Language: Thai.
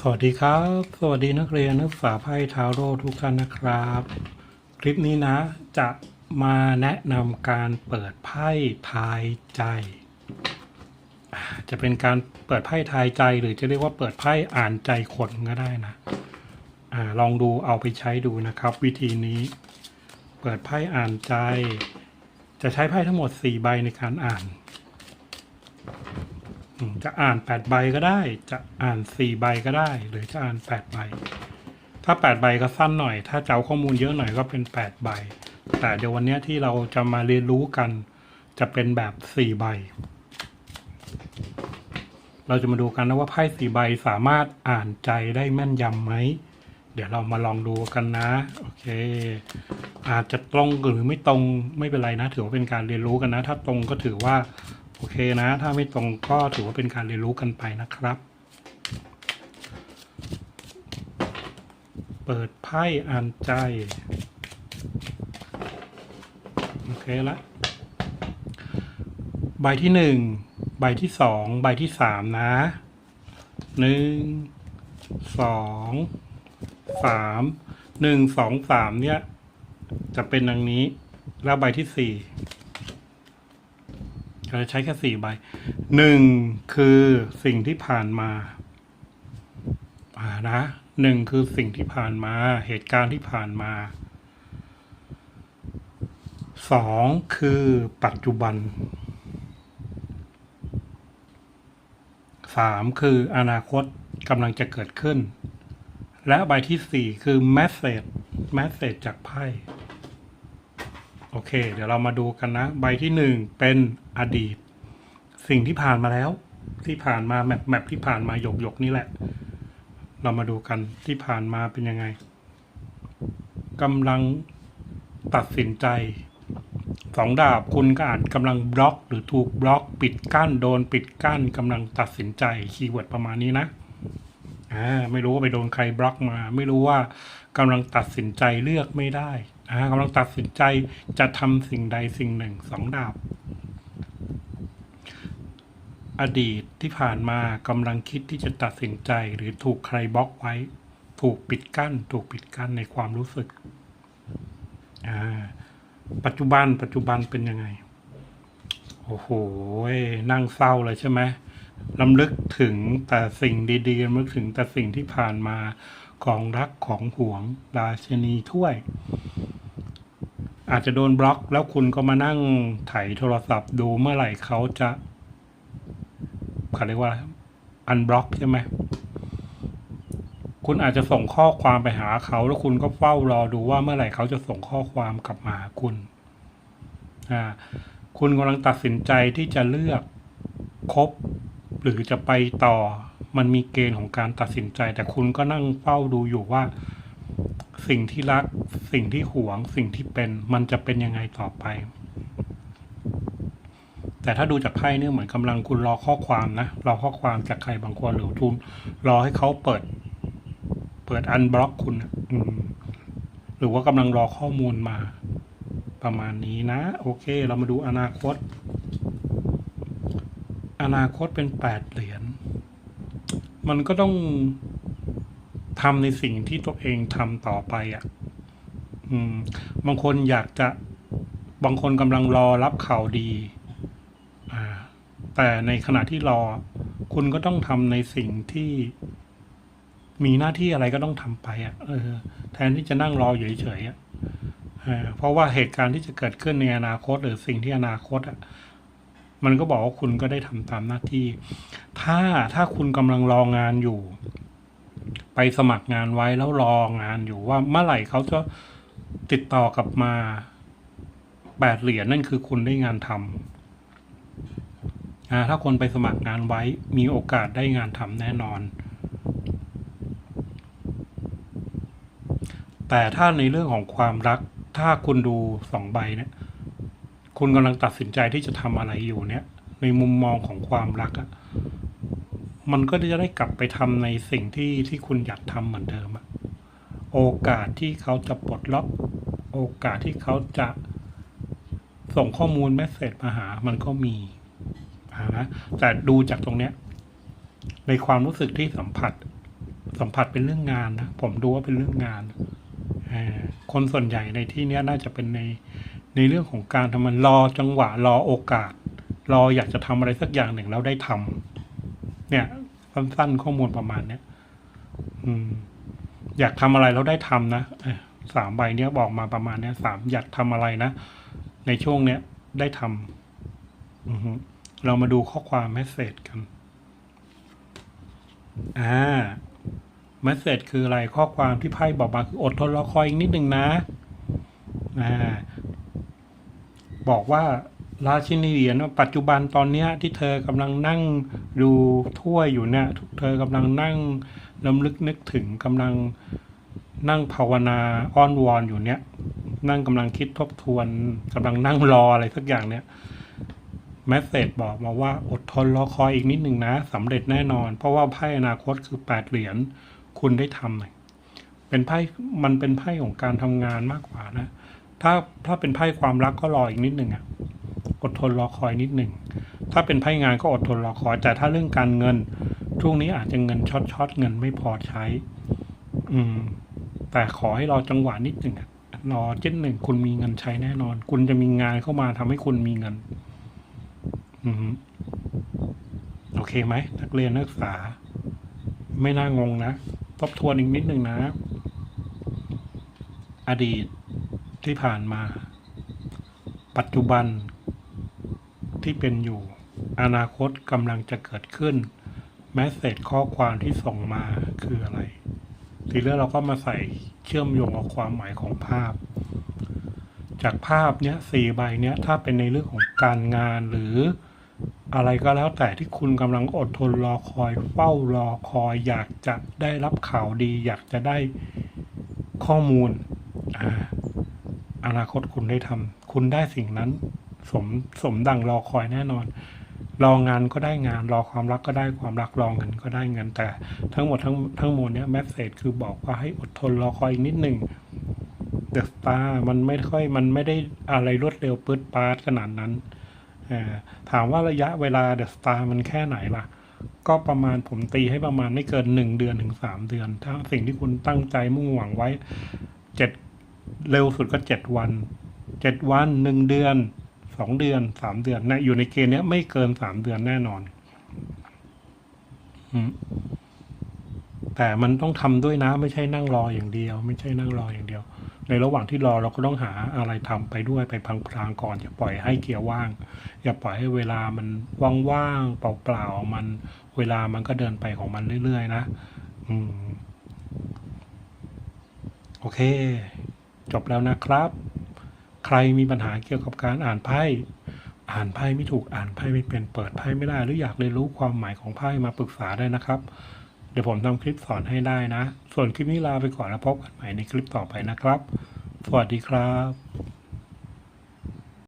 สวัสดีครับ สวัสดีนักเรียนนักศึกษาไพ่ทาโร่ทุกท่านนะครับ คลิปนี้นะ จะมาแนะนำการเปิดไพ่ทายใจ จะเป็นการเปิดไพ่ทายใจหรือจะเรียกว่าเปิดไพ่อ่านใจคนก็ได้นะอลองดูเอาไปใช้ดูนะครับ วิธีนี้ เปิดไพ่อ่านใจ จะใช้ไพ่ทั้งหมด 4 ใบในการอ่าน จะอ่านแปดใบก็ได้ จะอ่านสี่ใบก็ได้ หรือจะอ่านแปดใบ ถ้าแปดใบก็สั้นหน่อย ถ้าจะเอาข้อมูลเยอะหน่อยก็เป็นแปดใบ แต่เดี๋ยววันนี้ที่เราจะมาเรียนรู้กัน จะเป็นแบบสี่ใบ เราจะมาดูกันนะว่าไพ่สี่ใบสามารถอ่านใจได้แม่นยำไหม เดี๋ยวเรามาลองดูกันนะ โอเค อาจจะตรงหรือไม่ตรงไม่เป็นไรนะ ถือว่าเป็นการเรียนรู้กันนะ ถ้าตรงก็ถือว่า อเคนะ ถ้าไม่ตรงก็ถือว่าเป็นการเรียนรู้กันไปนะครับ เปิดไพ่อ่านใจ โอเคละใบที่หนึ่งใบที่สองใบที่สามนะหนึ่งสองสามหนึ่งสองสามเนี่ย จะเป็นดังนี้ แล้วใบที่สี่ เราจะใช้แค่สี่ใบหนึ่งคือสิ่งที่ผ่านมาอ่านะหนึ่งคือสิ่งที่ผ่านมา เหตุการณ์ที่ผ่านมาสองคือปัจจุบันสามคืออนาคตกำลังจะเกิดขึ้น และใบที่สี่คือ message message จากไพ่ โอเค เดี๋ยวเรามาดูกันนะ ใบที่หนึ่งเป็นอดีต สิ่งที่ผ่านมาแล้ว ที่ผ่านมาแมปแมปที่ผ่านมาหยกหยกนี่แหละ เรามาดูกันที่ผ่านมาเป็นยังไงกำลังตัดสินใจสองดาบคุณก็อาจกำลังบล็อกหรือถูกบล็อก ปิดกั้นโดนปิดกั้นกำลังตัดสินใจคีย์เวิร์ดประมาณนี้นะอ่าไม่รู้ว่าไปโดนใครบล็อกมา ไม่รู้ว่ากำลังตัดสินใจเลือกไม่ได้ กำลังตัดสินใจจะทำสิ่งใดสิ่งหนึ่งสองดาบ อดีตที่ผ่านมากำลังคิดที่จะตัดสินใจหรือถูกใครบล็อกไว้ ถูกปิดกั้น ถูกปิดกั้นในความรู้สึก ปัจจุบันปัจจุบันเป็นยังไง โอ้โห นั่งเศร้าเลยใช่ไหมลำลึกถึงแต่สิ่งดีๆลำลึกถึงแต่สิ่งที่ผ่านมาของรักของห่วงราชนีถ้วย อาจจะโดนบล็อก แล้วคุณก็มานั่งไถโทรศัพท์ดูเมื่อไหร่เขาจะเขาเรียกว่าอันบล็อกใช่ไหมคุณอาจจะส่งข้อความไปหาเขา แล้วคุณก็เฝ้ารอดูว่าเมื่อไหร่เขาจะส่งข้อความกลับมาหาคุณอ่าคุณกำลังตัดสินใจที่จะเลือกคบหรือจะไปต่อ มันมีเกณฑ์ของการตัดสินใจ แต่คุณก็นั่งเฝ้าดูอยู่ว่า สิ่งที่รัก สิ่งที่หวง สิ่งที่เป็น มันจะเป็นยังไงต่อไป แต่ถ้าดูจากไพ่เนี่ยเหมือนกำลังคุณรอข้อความนะ รอข้อความจากใครบางคนหรือทุนรอให้เขาเปิด เปิดอันบล็อกคุณนะอืมหรือว่ากำลังรอข้อมูลมา ประมาณนี้นะ โอเค เรามาดูอนาคต อนาคตเป็นแปดเหรียญมันก็ต้อง ทำในสิ่งที่ตัวเองทำต่อไปอะ่ะบางคนอยากจะบางคนกำลังรอรับข่าวดีอ่าแต่ในขณะที่รอ คุณก็ต้องทำในสิ่งที่ มีหน้าที่อะไรก็ต้องทำไปอะ่ะแทนที่จะนั่งรออยู่เฉยๆอะเออเพราะว่าเหตุการณ์ที่จะเกิดขึ้นในอนาคต หรือสิ่งที่อนาคตอะมันก็บอกว่าคุณก็ได้ทำตามหน้าที่ ถ้าถ้าคุณกำลังรองานอยู่ ไปสมัครงานไว้แล้วรองานอยู่ว่าเมื่อไหร่เขาจะติดต่อกลับมาแปดเหรียญนั่นคือคุณได้งานทำอ่าถ้าคนไปสมัครงานไว้มีโอกาสได้งานทำแน่นอน แต่ถ้าในเรื่องของความรัก ถ้าคุณดูสองใบเนี่ย คุณกำลังตัดสินใจที่จะทำอะไรอยู่เนี่ย ในมุมมองของความรักอะ มันก็จะได้กลับไปทำในสิ่งที่ที่คุณอยากทำเหมือนเดิมอะโอกาสที่เขาจะปลดล็อก โอกาสที่เขาจะส่งข้อมูลแมสเซจมาหา มันก็มีนะแต่ดูจากตรงเนี้ย ในความรู้สึกที่สัมผัส สัมผัสเป็นเรื่องงานนะ ผมดูว่าเป็นเรื่องงาน คนส่วนใหญ่ในที่เนี้ยน่าจะเป็นในในเรื่องของการทำมันรอจังหวะรอโอกาส รออยากจะทำอะไรสักอย่างหนึ่งแล้วได้ทำ เนี่ยสั้นๆข้อมูลประมาณเนี้ยอืม อยากทำอะไรแล้วได้ทำนะสามใบเนี้ยบอกมาประมาณเนี้ยสามอยากทำอะไรนะ ในช่วงเนี้ยได้ทำอือฮึเรามาดูข้อความเมสเซจกัน อ่าเมสเซจคืออะไรข้อความที่ไพ่บอกมาคืออดทนรอคอยอีกนิดหนึ่งนะ อ่า บอกว่า ราชินีเหรียญว่าปัจจุบันตอนนี้ที่เธอกำลังนั่งดูถ้วยอยู่เนี่ยเธอกำลังนั่งลำลึกนึกถึงกำลังนั่งภาวนาอ้อนวอนอยู่เนี่ย นั่งกำลังคิดทบทวนกำลังนั่งรออะไรสักอย่างเนี่ยแมสเซจบอกมาว่าอดทนรอคอยอีกนิดหนึ่งนะสำเร็จแน่นอน เพราะว่าไพ่อนาคตคือแปดเหรียญคุณได้ทำเลยเป็นไพ่มันเป็นไพ่ของการทำงานมากกว่านะ ถ้าถ้าเป็นไพ่ความรักก็รออีกนิดหนึ่งอะ อดทนรอคอยนิดหนึ่ง ถ้าเป็นไพ่งานก็อดทนรอคอย แต่ถ้าเรื่องการเงิน ช่วงนี้อาจจะเงินช็อตช็อตเงินไม่พอใช้ อืม แต่ขอให้รอจังหวะนิดหนึ่งรอเจ็ดหนึ่งคุณมีเงินใช้แน่นอน คุณจะมีงานเข้ามาทำให้คุณมีเงิน อืมโอเคไหมนักเรียนนักศึกษา ไม่น่างงนะทบทวนอีกนิดหนึ่งนะ อดีตที่ผ่านมา ปัจจุบัน ที่เป็นอยู่ อนาคตกำลังจะเกิดขึ้นแมสเซจข้อความที่ส่งมาคืออะไรทีแรกเราก็มาใส่เชื่อมโยงกับความหมายของภาพ จากภาพเนี้ยสี่ใบเนี้ยถ้าเป็นในเรื่องของการงานหรืออะไรก็แล้วแต่ที่คุณกำลังอดทนรอคอย เฝ้ารอคอย อยากจะได้รับข่าวดี อยากจะได้ข้อมูลออนาคตคุณได้ทำคุณได้สิ่งนั้น สมสมดังรอคอยแน่นอน รองานก็ได้งานรอความรักก็ได้ความรักรองเงินก็ได้เงินแต่ ทั้งหมดทั้งทั้งมวลเนี้ยแมสเซจคือบอกว่าให้อดทนรอคอยอีกนิดหนึ่งเดอะสตาร์มันไม่ค่อยมันไม่ได้อะไรรวดเร็วปื๊ดปาดขนาดนั้นถามว่าระยะเวลาเดอะสตาร์มันแค่ไหนล่ะ ก็ประมาณผมตีให้ประมาณไม่เกินหนึ่งเดือนถึงสามเดือน ถ้าสิ่งที่คุณตั้งใจมุ่งหวังไว้เจ็ดเร็วสุดก็เจ็ดวันเจ็ดวันหนึ่งเดือน สองเดือนสามเดือนนะอยู่ในเกณฑ์เนี้ยไม่เกินสามเดือนแน่นอนแต่มันต้องทำด้วยนะ ไม่ใช่นั่งรออย่างเดียว ไม่ใช่นั่งรออย่างเดียว ในระหว่างที่รอเราก็ต้องหาอะไรทำไปด้วยไปพลางๆก่อนอย่าปล่อยให้เกียร์ว่าง อย่าปล่อยให้เวลามันว่างๆเปล่าๆมันเวลามันก็เดินไปของมันเรื่อยๆนะอืมโอเค จบแล้วนะครับ ใครมีปัญหาเกี่ยวกับการอ่านไพ่อ่านไพ่ไม่ถูกอ่านไพ่ไม่เป็นเปิดไพ่ไม่ได้ หรืออยากเรียนรู้ความหมายของไพ่มาปรึกษาได้นะครับ เดี๋ยวผมทำคลิปสอนให้ได้นะ ส่วนคลิปนี้ลาไปก่อนแล้วพบกันใหม่ในคลิปต่อไปนะครับ สวัสดีครับ